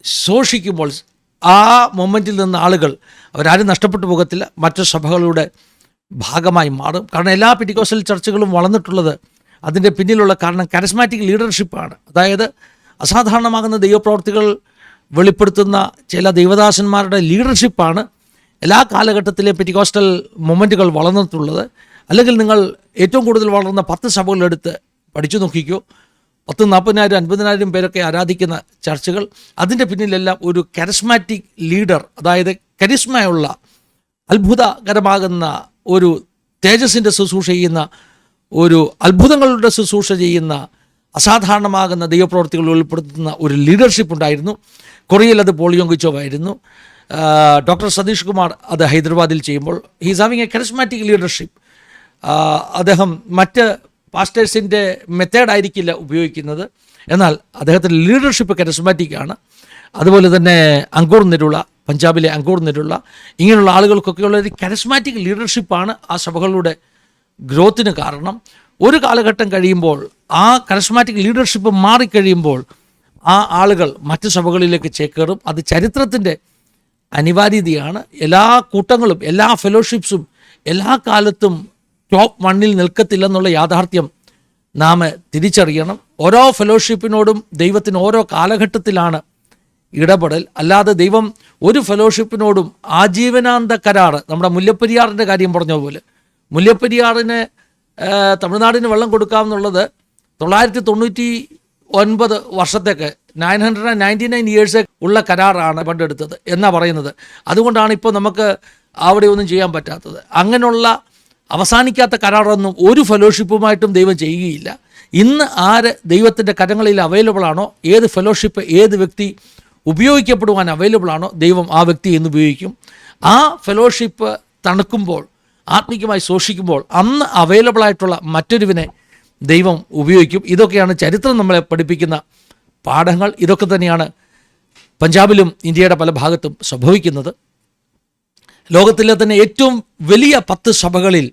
ശോഷിക്കുമ്പോൾ ആ മൊമെന്റിൽ നിന്ന് ആളുകൾ അവരാരും നഷ്ടപ്പെട്ടു പോകത്തില്ല മറ്റു സഭകളുടെ ഭാഗമായി മാറും. കാരണം എല്ലാ പിറ്റിക്കോസൽ ചർച്ചകളും വളർന്നിട്ടുള്ളത് അതിന്റെ പിന്നിലുള്ള കാരണം കരസ്മാറ്റിക് ലീഡർഷിപ്പാണ് അതായത് അസാധാരണമാകുന്ന ദൈവപ്രവർത്തികൾ വെളിപ്പെടുത്തുന്ന ചില ദൈവദാസന്മാരുടെ ലീഡർഷിപ്പാണ് എല്ലാ കാലഘട്ടത്തിലെ പെറ്റിക്കോസ്റ്റൽ മൊമെന്റുകൾ വളർന്നിട്ടുള്ളത്. അല്ലെങ്കിൽ നിങ്ങൾ ഏറ്റവും കൂടുതൽ വളർന്ന പത്ത് സഭകളെടുത്ത് പഠിച്ചു നോക്കിക്കോ. പത്ത് നാൽപ്പതിനായിരം അൻപതിനായിരം പേരൊക്കെ ആരാധിക്കുന്ന ചർച്ചകൾ. അതിന്റെ പിന്നിലെല്ലാം ഒരു കരിസ്മാറ്റിക് ലീഡർ അതായത് കരിസ്മയുള്ള അത്ഭുതകരമാകുന്ന ഒരു തേജസ്സിന്റെ ശുശ്രൂഷ ചെയ്യുന്ന ഒരു അത്ഭുതങ്ങളുടെ ശുശ്രൂഷ ചെയ്യുന്ന അസാധാരണമാകുന്ന ദൈവപ്രവർത്തികൾ ഉൾപ്പെടുത്തുന്ന ഒരു ലീഡർഷിപ്പ് ഉണ്ടായിരുന്നു. കൊറിയയിൽ അത് പോളിയോങ്കിച്ചോവായിരുന്നു ഡോക്ടർ സതീഷ് കുമാർ അത് ഹൈദരാബാദിൽ ചെയ്യുമ്പോൾ he's having a charismatic leadership അദ്ദേഹം മറ്റ് പാസ്റ്റേഴ്സിന്റെ മെത്തേഡ് ആയിരിക്കില്ല ഉപയോഗിക്കുന്നത്. എന്നാൽ അദ്ദേഹത്തിന്റെ ലീഡർഷിപ്പ് കരിസ്മാറ്റിക് ആണ്. അതുപോലെ തന്നെ അങ്കൂർ നിരുള പഞ്ചാബിലെ അങ്കൂർ നിരുള ഇങ്ങനെയുള്ള ആളുകൾക്കൊക്കെയുള്ള ഒരു കരിസ്മാറ്റിക് ലീഡർഷിപ്പാണ് ആ സഭകളുടെ ഗ്രോത്തിന് കാരണം. ഒരു കാലഘട്ടം കഴിയുമ്പോൾ ആ കരിസ്മാറ്റിക് ലീഡർഷിപ്പ് മാറിക്കഴിയുമ്പോൾ ആ ആളുകൾ മറ്റ് സഭകളിലേക്ക് ചേക്കേറും. അത് ചരിത്രത്തിന്റെ അനിവാര്യതയാണ്. എല്ലാ കൂട്ടങ്ങളും എല്ലാ ഫെലോഷിപ്സും എല്ലാ കാലത്തും ടോപ്പ് വണ്ണിൽ നിൽക്കത്തില്ലെന്നുള്ള യാഥാർത്ഥ്യം നാം തിരിച്ചറിയണം. ഓരോ ഫെലോഷിപ്പിനോടും ദൈവത്തിന് ഓരോ കാലഘട്ടത്തിലാണ് ഇടപെടൽ. അല്ലാതെ ദൈവം ഒരു ഫെലോഷിപ്പിനോടും ആജീവനാന്ത കരാർ നമ്മുടെ മുല്ലപ്പെരിയാറിന്റെ കാര്യം പറഞ്ഞ പോലെ മുല്ലപ്പെരിയാറിന് തമിഴ്നാടിന് വെള്ളം കൊടുക്കാമെന്നുള്ളത് തൊള്ളായിരത്തി തൊണ്ണൂറ്റി ഒൻപത് വർഷത്തേക്ക് nine hundred and ninety nine years ഉള്ള കരാറാണ് പണ്ടെടുത്തത് എന്നാണ് പറയുന്നത്. അതുകൊണ്ടാണ് ഇപ്പോൾ നമുക്ക് അവിടെ ഒന്നും ചെയ്യാൻ പറ്റാത്തത്. അങ്ങനെയുള്ള അവസാനിക്കാത്ത കരാറൊന്നും ഒരു ഫെലോഷിപ്പുമായിട്ടും ദൈവം ചെയ്യുകയില്ല. ഇന്ന് ആര് ദൈവത്തിന്റെ കരങ്ങളിൽ അവൈലബിൾ ആണോ ഏത് ഫെലോഷിപ്പ് ഏത് വ്യക്തി ഉപയോഗിക്കപ്പെടുവാൻ അവൈലബിൾ ആണോ ദൈവം ആ വ്യക്തി എന്ന് ഉപയോഗിക്കും. ആ ഫെലോഷിപ്പ് തണുക്കുമ്പോൾ ആത്മീയമായി സൂക്ഷിക്കുമ്പോൾ അന്ന് അവൈലബിൾ ആയിട്ടുള്ള മറ്റൊരുവിനെ ദൈവം ഉപയോഗിക്കും. ഇതൊക്കെയാണ് ചരിത്രം നമ്മളെ പഠിപ്പിക്കുന്ന പാഠങ്ങൾ. ഇതൊക്കെ തന്നെയാണ് പഞ്ചാബിലും ഇന്ത്യയുടെ പല ഭാഗത്തും സംഭവിക്കുന്നത്. ലോകത്തിലെ തന്നെ ഏറ്റവും വലിയ പത്ത് സഭകളിൽ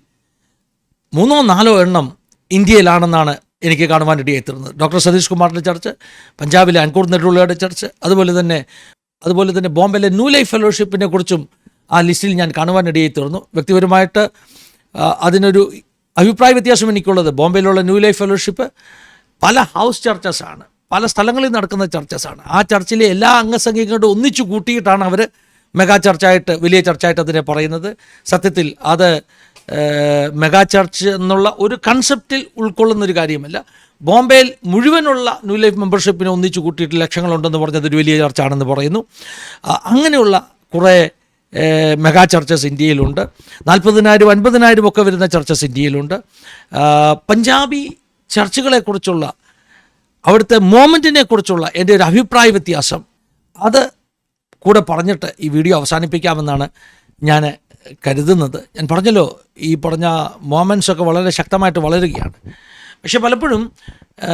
മൂന്നോ നാലോ എണ്ണം ഇന്ത്യയിലാണെന്നാണ് എനിക്ക് കാണുവാൻ ഇടയായിത്തീർന്നത് ഡോക്ടർ സതീഷ് കുമാറിന്റെ ചർച്ച് പഞ്ചാബിലെ അൻകൂർ നെടുള്ളയുടെ ചർച്ച് അതുപോലെ തന്നെ അതുപോലെ തന്നെ ബോംബെയിലെ ന്യൂ ലൈഫ് ഫെലോഷിപ്പിനെ കുറിച്ചും ആ ലിസ്റ്റിൽ ഞാൻ കാണുവാൻ ഇടയായിത്തീർന്നു വ്യക്തിപരമായിട്ട് അതിനൊരു അഭിപ്രായ വ്യത്യാസം എനിക്കുള്ളത് ബോംബെയിലുള്ള ന്യൂ ലൈഫ് ഫെലോഷിപ്പ് പല ഹൗസ് ചർച്ചസാണ് പല സ്ഥലങ്ങളിൽ നടക്കുന്ന ചർച്ചസാണ് ആ ചർച്ചിലെ എല്ലാ അംഗസംഖ്യങ്ങളും ഒന്നിച്ചു കൂട്ടിയിട്ടാണ് അവർ മെഗാ ചർച്ചായിട്ട് വലിയ ചർച്ചായിട്ട് അതിനെ പറയുന്നത്. സത്യത്തിൽ അത് മെഗാ ചർച്ച് എന്നുള്ള ഒരു കൺസെപ്റ്റിൽ ഉൾക്കൊള്ളുന്ന ഒരു കാര്യമല്ല. ബോംബെയിൽ മുഴുവനുള്ള ന്യൂ ലൈഫ് മെമ്പർഷിപ്പിനെ ഒന്നിച്ചു കൂട്ടിയിട്ട് ലക്ഷങ്ങളുണ്ടെന്ന് പറഞ്ഞത് ഒരു വലിയ ചർച്ചാണെന്ന് പറയുന്നു. അങ്ങനെയുള്ള കുറേ മെഗാ ചർച്ചസ് ഇന്ത്യയിലുണ്ട്. നാൽപ്പതിനായിരം അൻപതിനായിരം ഒക്കെ വരുന്ന ചർച്ചസ് ഇന്ത്യയിലുണ്ട്. പഞ്ചാബി ചർച്ചുകളെക്കുറിച്ചുള്ള അവിടുത്തെ മോമെന്റിനെ കുറിച്ചുള്ള എന്റെ ഒരു അഭിപ്രായ വ്യത്യാസം. അത് കൂടെ പറഞ്ഞിട്ട് ഈ വീഡിയോ അവസാനിപ്പിക്കാമെന്നാണ് ഞാൻ കരുതുന്നത്. ഞാൻ പറഞ്ഞല്ലോ ഈ പറഞ്ഞ മോമെൻസൊക്കെ ഒക്കെ വളരെ ശക്തമായിട്ട് വളരുകയാണ്. പക്ഷെ പലപ്പോഴും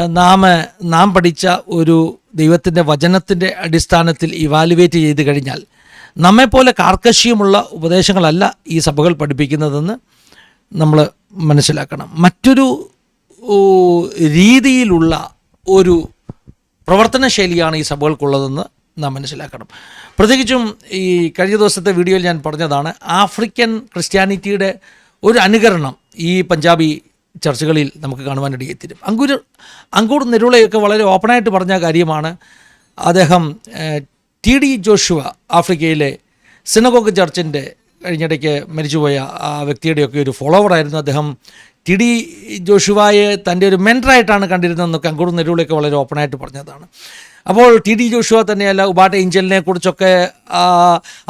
നാം നാം പഠിച്ച ഒരു ദൈവത്തിന്റെ വചനത്തിന്റെ അടിസ്ഥാനത്തിൽ ഇവാലുവേറ്റ് ചെയ്ത് കഴിഞ്ഞാൽ നമ്മെപ്പോലെ കാർക്കശ്യമുള്ള ഉപദേശങ്ങളല്ല ഈ സഭകൾ പഠിപ്പിക്കുന്നതെന്ന് നമ്മൾ മനസ്സിലാക്കണം. മറ്റൊരു രീതിയിലുള്ള ഒരു പ്രവർത്തന ശൈലിയാണ് ഈ സഭകൾക്കുള്ളതെന്ന് നാം മനസ്സിലാക്കണം. പ്രത്യേകിച്ചും ഈ കഴിഞ്ഞ ദിവസത്തെ വീഡിയോയിൽ ഞാൻ പറഞ്ഞതാണ് ആഫ്രിക്കൻ ക്രിസ്ത്യാനിറ്റിയുടെ ഒരു അനുകരണം ഈ പഞ്ചാബി ചർച്ചകളിൽ നമുക്ക് കാണുവാനിടയെത്തിരും അങ്കൂർ അങ്കൂർ നെരുളയൊക്കെ വളരെ ഓപ്പണായിട്ട് പറഞ്ഞ കാര്യമാണ്. അദ്ദേഹം ടി ഡി ജോഷുവ ആഫ്രിക്കയിലെ സിനഗോഗ് ചർച്ചിന്റെ കഴിഞ്ഞിടയ്ക്ക് മരിച്ചുപോയ ആ വ്യക്തിയുടെയൊക്കെ ഒരു ഫോളോവറായിരുന്നു അദ്ദേഹം. ടി ഡി ജോഷുവായെ തന്റെ ഒരു മെന്ററായിട്ടാണ് കണ്ടിരുന്നതെന്നൊക്കെ അങ്കൂർ നെരുളയൊക്കെ വളരെ ഓപ്പണായിട്ട് പറഞ്ഞതാണ്. അപ്പോൾ ടി ഡി ജോഷുവ തന്നെയല്ല ഉബാട്ട ഏഞ്ചലിനെ കുറിച്ചൊക്കെ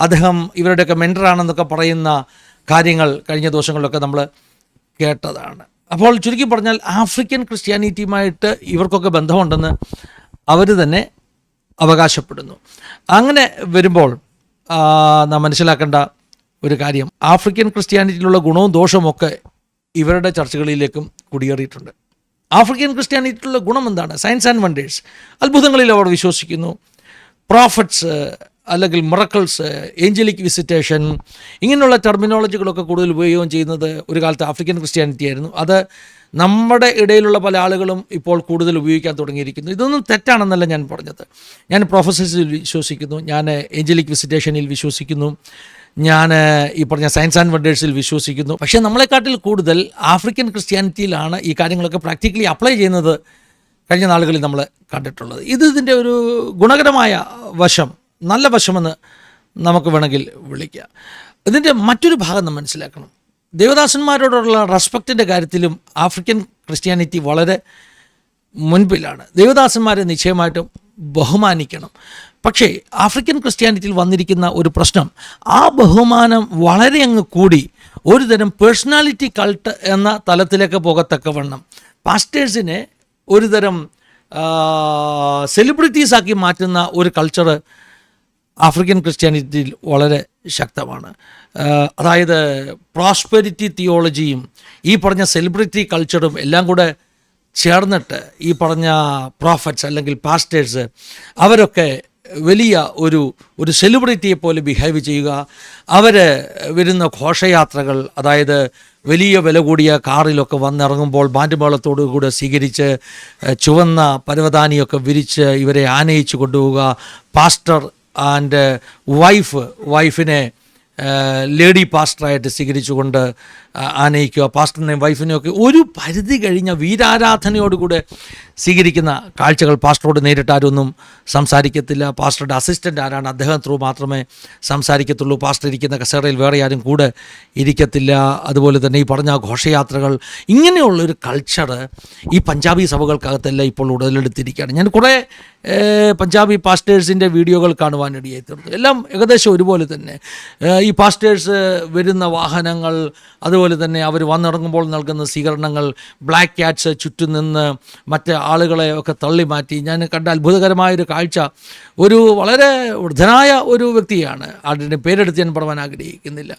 അദ്ദേഹം ഇവരുടെയൊക്കെ മെന്ററാണെന്നൊക്കെ പറയുന്ന കാര്യങ്ങൾ കഴിഞ്ഞ ദിവസങ്ങളിലൊക്കെ നമ്മൾ കേട്ടതാണ്. അപ്പോൾ ചുരുക്കി പറഞ്ഞാൽ ആഫ്രിക്കൻ ക്രിസ്ത്യാനിറ്റിയുമായിട്ട് ഇവർക്കൊക്കെ ബന്ധമുണ്ടെന്ന് അവർ തന്നെ അവകാശപ്പെടുന്നു. അങ്ങനെ വരുമ്പോൾ നാം മനസ്സിലാക്കേണ്ട ഒരു കാര്യം. ആഫ്രിക്കൻ ക്രിസ്ത്യാനിറ്റിയിലുള്ള ഗുണവും ദോഷവും ഒക്കെ ഇവരുടെ ചർച്ചകളിലേക്കും കുടിയേറിയിട്ടുണ്ട്. ആഫ്രിക്കൻ ക്രിസ്ത്യാനിറ്റിയിലുള്ള ഗുണം എന്താണ് സയൻസ് ആൻഡ് വണ്ടേഴ്സ് അത്ഭുതങ്ങളിൽ അവർ വിശ്വസിക്കുന്നു. പ്രോഫറ്റ്സ് അല്ലെങ്കിൽ മുറക്കൾസ് ഏഞ്ചലിക് വിസിറ്റേഷൻ ഇങ്ങനെയുള്ള ടെർമിനോളജികളൊക്കെ കൂടുതൽ ഉപയോഗം ചെയ്യുന്നത് ഒരു കാലത്ത് ആഫ്രിക്കൻ ക്രിസ്ത്യാനിറ്റി ആയിരുന്നു. അത് നമ്മുടെ ഇടയിലുള്ള പല ആളുകളും ഇപ്പോൾ കൂടുതൽ ഉപയോഗിക്കാൻ തുടങ്ങിയിരിക്കുന്നു. ഇതൊന്നും തെറ്റാണെന്നല്ല ഞാൻ പറഞ്ഞത്. ഞാൻ പ്രൊഫസേഴ്സിൽ വിശ്വസിക്കുന്നു. ഞാൻ ഏഞ്ചലിക് വിസിറ്റേഷനിൽ വിശ്വസിക്കുന്നു. ഞാൻ ഈ പറഞ്ഞ സയൻസ് ആൻഡ് വണ്ടേഴ്സിൽ വിശ്വസിക്കുന്നു. പക്ഷേ നമ്മളെക്കാട്ടിൽ കൂടുതൽ ആഫ്രിക്കൻ ക്രിസ്ത്യാനിറ്റിയിലാണ് ഈ കാര്യങ്ങളൊക്കെ പ്രാക്ടിക്കലി അപ്ലൈ ചെയ്യുന്നത് കഴിഞ്ഞ നാളുകളിൽ നമ്മൾ കണ്ടിട്ടുള്ളത്. ഇത് ഇതിന്റെ ഒരു ഗുണകരമായ വശം നല്ല വശമെന്ന് നമുക്ക് വേണമെങ്കിൽ വിളിക്കാം. ഇതിന്റെ മറ്റൊരു ഭാഗം നാം മനസ്സിലാക്കണം. ദേവദാസന്മാരോടുള്ള റെസ്പെക്റ്റിന്റെ കാര്യത്തിലും ആഫ്രിക്കൻ ക്രിസ്ത്യാനിറ്റി വളരെ മുൻപിലാണ്. ദേവദാസന്മാരെ നിശ്ചയമായിട്ടും ബഹുമാനിക്കണം. പക്ഷേ ആഫ്രിക്കൻ ക്രിസ്ത്യാനിറ്റിയിൽ വന്നിരിക്കുന്ന ഒരു പ്രശ്നം ആ ബഹുമാനം വളരെ അങ്ങ് കൂടി ഒരു തരം പേഴ്സണാലിറ്റി കൾട്ട് എന്ന തലത്തിലേക്ക് പോകത്തക്കവണ്ണം പാസ്റ്റേഴ്സിനെ ഒരു തരം സെലിബ്രിറ്റീസാക്കി മാറ്റുന്ന ഒരു കൾച്ചർ ആഫ്രിക്കൻ ക്രിസ്ത്യാനിറ്റിയിൽ വളരെ ശക്തമാണ്. അതായത് പ്രോസ്പെരിറ്റി തിയോളജിയും ഈ പറഞ്ഞ സെലിബ്രിറ്റി കൾച്ചറും എല്ലാം കൂടെ ചേർന്നിട്ട് ഈ പറഞ്ഞ പ്രോഫറ്റ്സ് അല്ലെങ്കിൽ പാസ്റ്റേഴ്സ് അവരൊക്കെ വലിയ ഒരു ഒരു സെലിബ്രിറ്റിയെ പോലെ ബിഹേവ് ചെയ്യുക. അവർ വരുന്ന ഘോഷയാത്രകൾ അതായത് വലിയ വില കൂടിയ കാറിലൊക്കെ വന്നിറങ്ങുമ്പോൾ ബാൻഡുമേളത്തോടു കൂടെ സ്വീകരിച്ച് ചുവന്ന പരവതാനിയൊക്കെ വിരിച്ച് ഇവരെ ആനയിച്ചു കൊണ്ടുപോവുക. പാസ്റ്റർ ആൻഡ് വൈഫ് വൈഫിനെ ലേഡി പാസ്റ്ററായിട്ട് സ്വീകരിച്ചുകൊണ്ട് ആനയിക്കുക പാസ്റ്ററിനെയും വൈഫിനെയും ഒക്കെ ഒരു പരിധി കഴിഞ്ഞ വീരാരാധനയോടുകൂടെ സ്വീകരിക്കുന്ന കാഴ്ചകൾ പാസ്റ്ററോട് നേരിട്ട് ആരൊന്നും സംസാരിക്കത്തില്ല. പാസ്റ്ററുടെ അസിസ്റ്റന്റ് ആരാണ് അദ്ദേഹം ത്രൂ മാത്രമേ സംസാരിക്കത്തുള്ളൂ. പാസ്റ്റർ ഇരിക്കുന്ന കസേരയിൽ വേറെ ആരും കൂടെ ഇരിക്കത്തില്ല. അതുപോലെ തന്നെ ഈ പറഞ്ഞ ഘോഷയാത്രകൾ ഇങ്ങനെയുള്ളൊരു കൾച്ചർ ഈ പഞ്ചാബി സഭകൾക്കകത്തെല്ലാം ഇപ്പോൾ ഉടലെടുത്തിരിക്കുകയാണ്. ഞാൻ കുറേ പഞ്ചാബി പാസ്റ്റേഴ്സിന്റെ വീഡിയോകൾ കാണുവാനിടയായി തീർന്നു. എല്ലാം ഏകദേശം ഒരുപോലെ തന്നെ. ഈ പാസ്റ്റേഴ്സ് വരുന്ന വാഹനങ്ങൾ അതുപോലെ തന്നെ അവർ വന്നിറങ്ങുമ്പോൾ നൽകുന്ന സ്വീകരണങ്ങൾ ബ്ലാക്ക് ക്യാറ്റ്സ് ചുറ്റും നിന്ന് മറ്റ് ആളുകളെ ഒക്കെ തള്ളി മാറ്റി ഞാൻ കണ്ട അത്ഭുതകരമായൊരു കാഴ്ച. ഒരു വളരെ വൃദ്ധനായ ഒരു വ്യക്തിയാണ്. അതിന്റെ പേരെടുത്ത് ഞാൻ പറയാൻ ആഗ്രഹിക്കുന്നില്ല.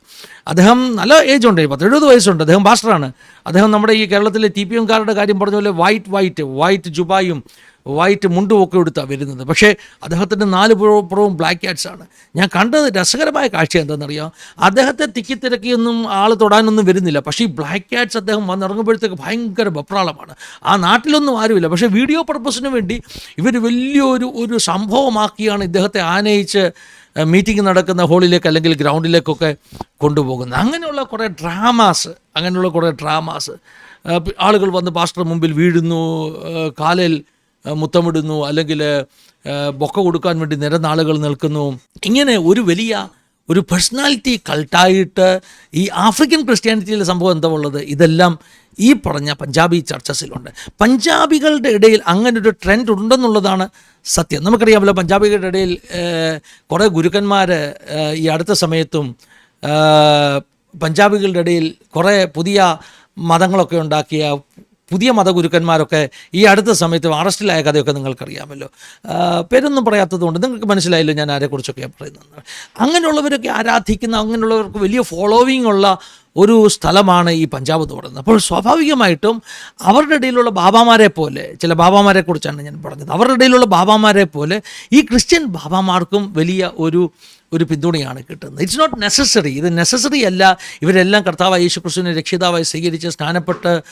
അദ്ദേഹം നല്ല ഏജ് ഉണ്ട് പത്ത് എഴുപത് വയസ്സുണ്ട്. അദ്ദേഹം പാസ്റ്ററാണ് അദ്ദേഹം നമ്മുടെ ഈ കേരളത്തിലെ ടി പി എംകാരുടെ കാര്യം പറഞ്ഞ പോലെ വൈറ്റ് വൈറ്റ് വൈറ്റ് ജുബായും വൈറ്റ് മുണ്ടുമൊക്കെ എടുത്താണ് വരുന്നത്. പക്ഷേ അദ്ദേഹത്തിന്റെ നാല് പുറവും ബ്ലാക്ക് ക്യാറ്റ്സ് ആണ്. ഞാൻ കണ്ടത് രസകരമായ കാഴ്ച എന്താണെന്നറിയാം? അദ്ദേഹത്തെ തിക്കി തിരക്കിയൊന്നും ആൾ തൊടാനൊന്നും വരുന്നില്ല. പക്ഷേ ഈ ബ്ലാക്ക് ക്യാറ്റ്സ് അദ്ദേഹം വന്നിറങ്ങുമ്പോഴത്തേക്ക് ഭയങ്കര ബപ്രാളമാണ് ആ നാട്ടിലൊന്നും ആരുമില്ല. പക്ഷേ വീഡിയോ പർപ്പസിന് വേണ്ടി ഇവർ വലിയൊരു ഒരു സംഭവമാക്കിയാണ് ഇദ്ദേഹത്തെ ആനയിച്ച് മീറ്റിംഗ് നടക്കുന്ന ഹോളിലേക്ക് അല്ലെങ്കിൽ ഗ്രൗണ്ടിലേക്കൊക്കെ കൊണ്ടുപോകുന്നത്. അങ്ങനെയുള്ള കുറേ ഡ്രാമാസ് അങ്ങനെയുള്ള കുറേ ഡ്രാമാസ് ആളുകൾ വന്ന് പാസ്റ്റർ മുമ്പിൽ വീഴുന്നു കാലിൽ മുത്തമിടുന്നു അല്ലെങ്കിൽ ബൊക്ക കൊടുക്കാൻ വേണ്ടി നിരനാളുകൾ നിൽക്കുന്നു. ഇങ്ങനെ ഒരു വലിയ ഒരു പേഴ്സണാലിറ്റി കൾട്ടായിട്ട് ഈ ആഫ്രിക്കൻ ക്രിസ്ത്യാനിറ്റിയിലെ സംഭവം എന്താ ഉള്ളത്? ഇതെല്ലാം ഈ പറഞ്ഞ പഞ്ചാബി ചർച്ചസിലുണ്ട്. പഞ്ചാബികളുടെ ഇടയിൽ അങ്ങനെ ഒരു ട്രെൻഡ് ഉണ്ടെന്നുള്ളതാണ് സത്യം. നമുക്കറിയാമല്ലോ പഞ്ചാബികളുടെ ഇടയിൽ കുറേ ഗുരുക്കന്മാർ ഈ അടുത്ത സമയത്തും പഞ്ചാബികളുടെ ഇടയിൽ കുറേ പുതിയ മതങ്ങളൊക്കെ ഉണ്ടാക്കിയ പുതിയ മതഗുരുക്കന്മാരൊക്കെ ഈ അടുത്ത സമയത്ത് അറസ്റ്റിലായ കഥയൊക്കെ നിങ്ങൾക്കറിയാമല്ലോ. പേരൊന്നും പറയാത്തതുകൊണ്ട് നിങ്ങൾക്ക് മനസ്സിലായല്ലോ ഞാൻ ആരെക്കുറിച്ചൊക്കെയാണ് പറയുന്നത്. അങ്ങനെയുള്ളവരൊക്കെ ആരാധിക്കുന്ന അങ്ങനെയുള്ളവർക്ക് വലിയ ഫോളോവിങ് ഉള്ള ഒരു സ്ഥലമാണ് ഈ പഞ്ചാബ് എന്ന് പറയുന്നത്. അപ്പോൾ സ്വാഭാവികമായിട്ടും അവരുടെ ഇടയിലുള്ള ബാബാമാരെ പോലെ ചില ബാബാമാരെ കുറിച്ചാണ് ഞാൻ പറഞ്ഞത്. അവരുടെ ഇടയിലുള്ള ബാബാമാരെ പോലെ ഈ ക്രിസ്ത്യൻ ബാബാമാർക്കും വലിയ ഒരു ഒരു പിന്തുണയാണ് കിട്ടുന്നത്. ഇറ്റ്സ് നോട്ട് നെസസറി ഇത് നെസസറി അല്ല. ഇവരെല്ലാം കർത്താവായ യേശു ക്രിസ്തുവിനെ രക്ഷിതാവായി സ്വീകരിച്ച് സ്നാനപ്പെട്ട്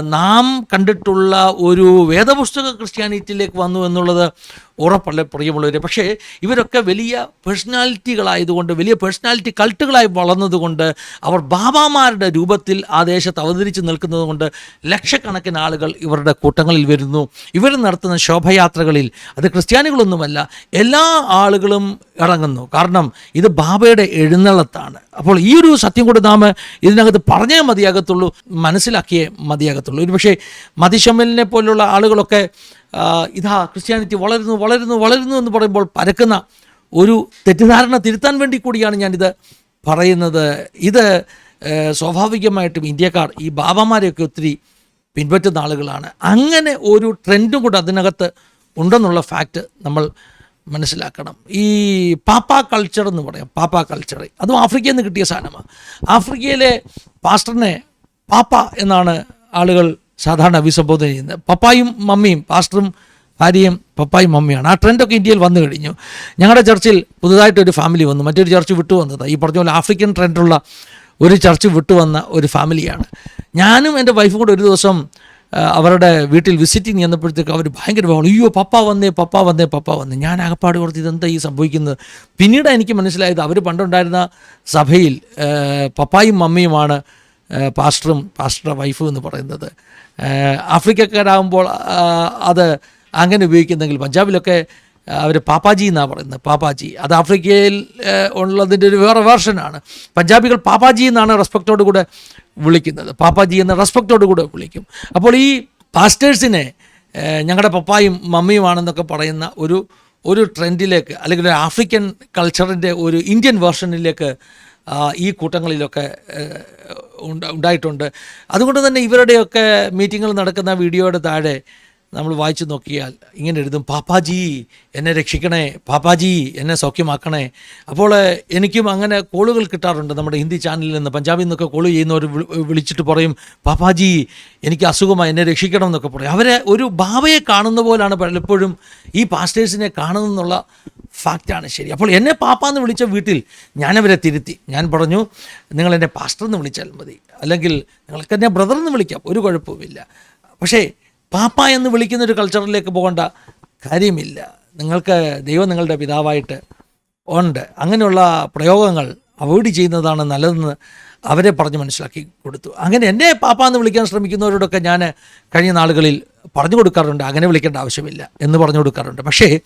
നാം കണ്ടിട്ടുള്ള ഒരു വേദപുസ്തക ക്രിസ്ത്യാനിറ്റിയിലേക്ക് വന്നു എന്നുള്ളത് ഉറപ്പല്ല പ്രിയമുള്ളവർ പക്ഷേ ഇവരൊക്കെ വലിയ പേഴ്സണാലിറ്റികളായതുകൊണ്ട് വലിയ പേഴ്സണാലിറ്റി കൾട്ടുകളായി വളർന്നതുകൊണ്ട് അവർ ബാബാമാരുടെ രൂപത്തിൽ ആ ദേശത്ത് അവതരിച്ച് നിൽക്കുന്നത് കൊണ്ട് ലക്ഷക്കണക്കിന് ആളുകൾ ഇവരുടെ കൂട്ടങ്ങളിൽ വരുന്നു. ഇവർ നടത്തുന്ന ശോഭയാത്രകളിൽ അത് ക്രിസ്ത്യാനികളൊന്നുമല്ല എല്ലാ ആളുകളും ഇറങ്ങുന്നു. കാരണം ഇത് ബാബയുടെ എഴുന്നള്ളത്താണ്. അപ്പോൾ ഈ ഒരു സത്യം കൂടെ നാം ഇതിനകത്ത് പറഞ്ഞേ മതിയാകത്തുള്ളൂ മനസ്സിലാക്കിയേ മതിയാകത്തുള്ളൂ. ഒരു പക്ഷേ മതിശമ്മലിനെ പോലുള്ള ആളുകളൊക്കെ ഇതാ ക്രിസ്ത്യാനിറ്റി വളരുന്നു വളരുന്നു വളരുന്നു എന്ന് പറയുമ്പോൾ പരക്കുന്ന ഒരു തെറ്റിദ്ധാരണ തിരുത്താൻ വേണ്ടി കൂടിയാണ് ഞാനിത് പറയുന്നത്. ഇത് സ്വാഭാവികമായിട്ടും ഇന്ത്യക്കാർ ഈ ബാബാമാരെയൊക്കെ ഒത്തിരി പിൻപറ്റുന്ന ആളുകളാണ്. അങ്ങനെ ഒരു ട്രെൻഡും കൂടെ അതിനകത്ത് ഉണ്ടെന്നുള്ള ഫാക്റ്റ് നമ്മൾ മനസ്സിലാക്കണം. ഈ പാപ്പ കൾച്ചർ എന്ന് പറയാം പാപ്പ കൾച്ചർ. അതും ആഫ്രിക്കയിൽ നിന്ന് കിട്ടിയ സാധനമാണ്. ആഫ്രിക്കയിലെ പാസ്റ്ററിനെ പാപ്പ എന്നാണ് ആളുകൾ സാധാരണ അഭിസംബോധന ചെയ്യുന്നത് പപ്പായും മമ്മിയും പാസ്റ്ററും ഭാര്യയും പപ്പായും മമ്മിയാണ് ആ ട്രെൻഡൊക്കെ ഇന്ത്യയിൽ വന്നു കഴിഞ്ഞു. ഞങ്ങളുടെ ചർച്ചിൽ പുതുതായിട്ടൊരു ഫാമിലി വന്നു. മറ്റൊരു ചർച്ച് വിട്ടു വന്നത്. ഈ പറഞ്ഞ പോലെ ആഫ്രിക്കൻ ട്രെൻഡുള്ള ഒരു ചർച്ച് വിട്ടുവന്ന ഒരു ഫാമിലിയാണ് ഞാനും എന്റെ വൈഫും കൂടെ ഒരു ദിവസം അവരുടെ വീട്ടിൽ വിസിറ്റിങ് ചെന്നപ്പോഴത്തേക്ക് അവർ ഭയങ്കര ബഹളം അയ്യോ പപ്പ വന്നേ പപ്പ വന്നേ പപ്പ വന്നേ. ഞാൻ അകപ്പാട് കുറച്ച് ഇതെന്താ ഈ സംഭവിക്കുന്നത്? പിന്നീട് എനിക്ക് മനസ്സിലായത് അവർ പണ്ടുണ്ടായിരുന്ന സഭയിൽ പപ്പായും മമ്മിയുമാണ് പാസ്റ്ററും പാസ്റ്ററുടെ വൈഫും എന്ന് പറയുന്നത്. ആഫ്രിക്കക്കാരാകുമ്പോൾ അത് അങ്ങനെ ഉപയോഗിക്കുന്നെങ്കിൽ പഞ്ചാബിലൊക്കെ അവർ പാപ്പാജി എന്നാണ് പറയുന്നത് പാപ്പാജി. അത് ആഫ്രിക്കയിൽ ഉള്ളതിന്റെ ഒരു വേറെ വേർഷനാണ് പഞ്ചാബികൾ പാപ്പാജി എന്നാണ് റെസ്പെക്റ്റോട് കൂടെ വിളിക്കുന്നത്. പാപ്പാജി എന്ന റെസ്പെക്റ്റോട് കൂടെ വിളിക്കും. അപ്പോൾ ഈ പാസ്റ്റേഴ്സിനെ ഞങ്ങളുടെ പപ്പായും മമ്മിയുമാണെന്നൊക്കെ പറയുന്ന ഒരു ഒരു ട്രെൻഡിലേക്ക് അല്ലെങ്കിൽ ഒരു ആഫ്രിക്കൻ കൾച്ചറിന്റെ ഒരു ഇന്ത്യൻ വേർഷനിലേക്ക് ഈ കൂട്ടങ്ങളിലൊക്കെ ഉണ്ടായിട്ടുണ്ട്. അതുകൊണ്ട് തന്നെ ഇവരുടെയൊക്കെ മീറ്റിങ്ങുകൾ നടക്കുന്ന വീഡിയോയുടെ താഴെ നമ്മൾ വായിച്ചു നോക്കിയാൽ ഇങ്ങനെ എഴുതും പാപ്പാജി എന്നെ രക്ഷിക്കണേ പാപ്പാജി എന്നെ സൗഖ്യമാക്കണേ. അപ്പോൾ എനിക്കും അങ്ങനെ കോളുകൾ കിട്ടാറുണ്ട് നമ്മുടെ ഹിന്ദി ചാനലിൽ നിന്ന്. പഞ്ചാബിൽ നിന്നൊക്കെ കോൾ ചെയ്യുന്നവർ വിളി- വിളിച്ചിട്ട് പറയും പാപ്പാജി എനിക്ക് അസുഖമായി എന്നെ രക്ഷിക്കണം എന്നൊക്കെ പറയും. അവരെ ഒരു ബാബയെ കാണുന്ന പോലാണ് പലപ്പോഴും ഈ പാസ്റ്റേഴ്സിനെ കാണുന്നെന്നുള്ള ഫാക്റ്റാണ് ശരി. അപ്പോൾ എന്നെ പാപ്പാന്ന് വിളിച്ച വീട്ടിൽ ഞാനവരെ തിരുത്തി. ഞാൻ പറഞ്ഞു നിങ്ങൾ എന്നെ പാസ്റ്റർ എന്ന് വിളിച്ചാൽ മതി. അല്ലെങ്കിൽ നിങ്ങൾക്ക് എന്നെ ബ്രദർ എന്ന് വിളിക്കാം. ഒരു കുഴപ്പവുമില്ല. പക്ഷേ പാപ്പ എന്ന് വിളിക്കുന്ന ഒരു കൾച്ചറിലേക്ക് പോകേണ്ട കാര്യമില്ല. നിങ്ങൾക്ക് ദൈവം നിങ്ങളുടെ പിതാവായിട്ട് ഉണ്ട്. അങ്ങനെയുള്ള പ്രയോഗങ്ങൾ അവോയ്ഡ് ചെയ്യുന്നതാണ് നല്ലതെന്ന് അവരെ പറഞ്ഞ് മനസ്സിലാക്കി കൊടുത്തു. അങ്ങനെ എന്നെ പാപ്പ എന്ന് വിളിക്കാൻ ശ്രമിക്കുന്നവരോടൊക്കെ ഞാൻ കഴിഞ്ഞ നാളുകളിൽ പറഞ്ഞു കൊടുക്കാറുണ്ട് അങ്ങനെ വിളിക്കേണ്ട ആവശ്യമില്ല എന്ന് പറഞ്ഞു കൊടുക്കാറുണ്ട്. പക്ഷേ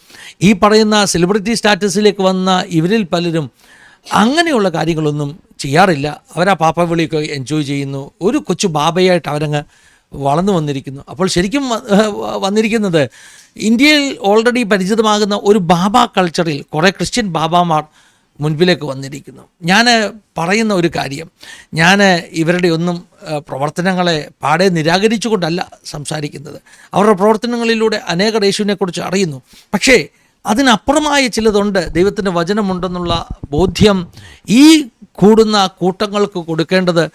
ഈ പറയുന്ന സെലിബ്രിറ്റി സ്റ്റാറ്റസിലേക്ക് വന്ന ഇവരിൽ പലരും അങ്ങനെയുള്ള കാര്യങ്ങളൊന്നും ചെയ്യാറില്ല. അവരാ പാപ്പ വിളിയൊക്കെ എൻജോയ് ചെയ്യുന്നു. ഒരു കൊച്ചു ബാബയായിട്ട് അവരങ്ങ് വളർന്നു വന്നിരിക്കുന്നു. അപ്പോൾ ശരിക്കും വന്നിരിക്കുന്നത് ഇന്ത്യയിൽ ഓൾറെഡി പരിചിതമാകുന്ന ഒരു ബാബ കൾച്ചറിൽ കുറേ ക്രിസ്ത്യൻ ബാബാമാർ മുൻപിലേക്ക് വന്നിരിക്കുന്നു. ഞാൻ പറയുന്ന ഒരു കാര്യം. ഞാൻ ഇവരുടെ ഒന്നും പ്രവർത്തനങ്ങളെ പാടെ നിരാകരിച്ചുകൊണ്ടല്ല സംസാരിക്കുന്നത്. അവരുടെ പ്രവർത്തനങ്ങളിലൂടെ അനേകർ യേശുവിനെക്കുറിച്ച് അറിയുന്നു. പക്ഷേ അതിനപ്പുറമായ ചിലതുണ്ട്. ദൈവത്തിന്റെ വചനമുണ്ടെന്നുള്ള ബോധ്യം ഈ കൂടുന്ന കൂട്ടങ്ങൾക്ക് കൊടുക്കേണ്ടത്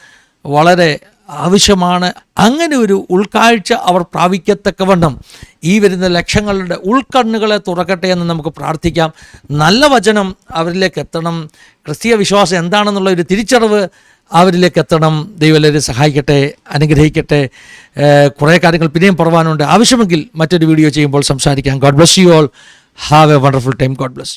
വളരെ ആവശ്യമാണ്. അങ്ങനെ ഒരു ഉൾക്കാഴ്ച അവർ പ്രാപിക്കത്തക്കവണ്ണം ഈ വരുന്ന ലക്ഷങ്ങളുടെ ഉൾക്കണ്ണുകളെ തുറക്കട്ടെ എന്ന് നമുക്ക് പ്രാർത്ഥിക്കാം. നല്ല വചനം അവരിലേക്ക് എത്തണം. ക്രിസ്തീയ വിശ്വാസം എന്താണെന്നുള്ള ഒരു തിരിച്ചറിവ് അവരിലേക്ക് എത്തണം. ദൈവം സഹായിക്കട്ടെ അനുഗ്രഹിക്കട്ടെ. കുറേ കാര്യങ്ങൾ പിന്നെയും പറവാനുണ്ട് ആവശ്യമെങ്കിൽ മറ്റൊരു വീഡിയോ ചെയ്യുമ്പോൾ സംസാരിക്കാം. God bless you all have a wonderful time God bless you